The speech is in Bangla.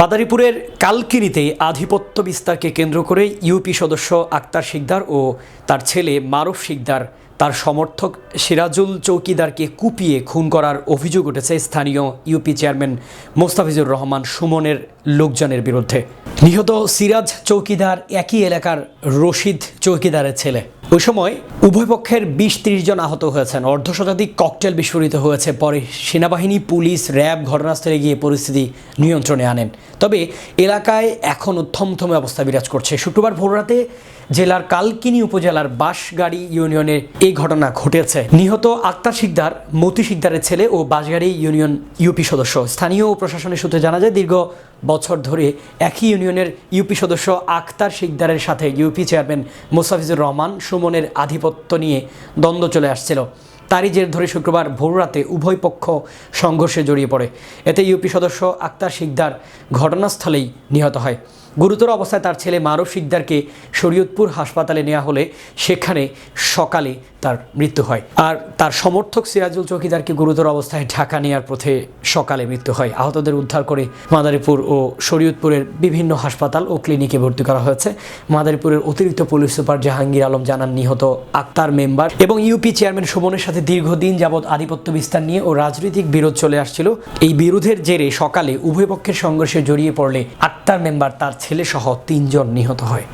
মাদারীপুরের কালকিনিতে আধিপত্য বিস্তারকে কেন্দ্র করে ইউপি সদস্য আক্তার শিকদার ও তার ছেলে মারুফ শিকদার, তার সমর্থক সিরাজুল চৌকিদারকে কুপিয়ে খুন করার অভিযোগ উঠেছে স্থানীয় ইউপি চেয়ারম্যান মোস্তাফিজুর রহমান সুমনের লোকজনের বিরুদ্ধে। নিহত সিরাজ চৌকিদার একই এলাকার রশিদ চৌকিদারের ছেলে। ওই সময় উভয় পক্ষের বিশ ত্রিশ জন আহত হয়েছেন। অর্ধ শতাধিক ককটেল বিস্ফোরিত হয়েছে। পরে সেনাবাহিনী, পুলিশ, র্যাব, ঘটনাস্থলে গিয়ে পরিস্থিতি নিয়ন্ত্রণে আনেন। তবে এলাকায় এখনও থমথমে অবস্থা বিরাজ করছে। শুক্রবার ভোররাতে জেলার কালকিনি উপজেলার বাঁশগাড়ি ইউনিয়নে এই ঘটনা ঘটেছে। নিহত আক্তার শিকদার, মতি শিকদারের ছেলে ও বাঁশগাড়ি ইউনিয়ন ইউপি সদস্য। স্থানীয় প্রশাসনের সূত্রে জানা যায়, দীর্ঘ বছর ধরে একই ইউনিয়নের ইউপি সদস্য আক্তার শিকদারের সাথে ইউপি চেয়ারম্যান মোস্তাফিজুর রহমান সুমনের আধিপত্য নিয়ে দ্বন্দ্ব চলে আসছিল। তারই জের ধরে শুক্রবার ভোররাতে উভয় পক্ষ সংঘর্ষে জড়িয়ে পড়ে। এতে ইউপি সদস্য আক্তার শিকদার ঘটনাস্থলেই নিহত হয়। গুরুতর অবস্থায় তার ছেলে মারুফ শিকদারকে শরীয়তপুর হাসপাতালে নেওয়া হলে সেখানে সকালে তার মৃত্যু হয়। আর তার সমর্থক সিরাজুল চৌকিদারকে গুরুতর অবস্থায় ঢাকা নেওয়ার পথে সকালে মৃত্যু হয়। আহতদের উদ্ধার করে মাদারীপুর ও শরীয়তপুরের বিভিন্ন হাসপাতাল ও ক্লিনিকে ভর্তি করা হয়েছে। মাদারীপুরের অতিরিক্ত পুলিশ সুপার জাহাঙ্গীর আলম জানান, নিহত আক্তার মেম্বার এবং ইউপি চেয়ারম্যান সুমনের সাথে দীর্ঘদিন যাবৎ আধিপত্য বিস্তার নিয়ে ও রাজনৈতিক বিরোধ চলে আসছিল। এই বিরোধের জেরে সকালে উভয় পক্ষের সংঘর্ষে জড়িয়ে পড়লে আক্তার মেম্বার তার ছেলে সহ তিনজন নিহত হয়।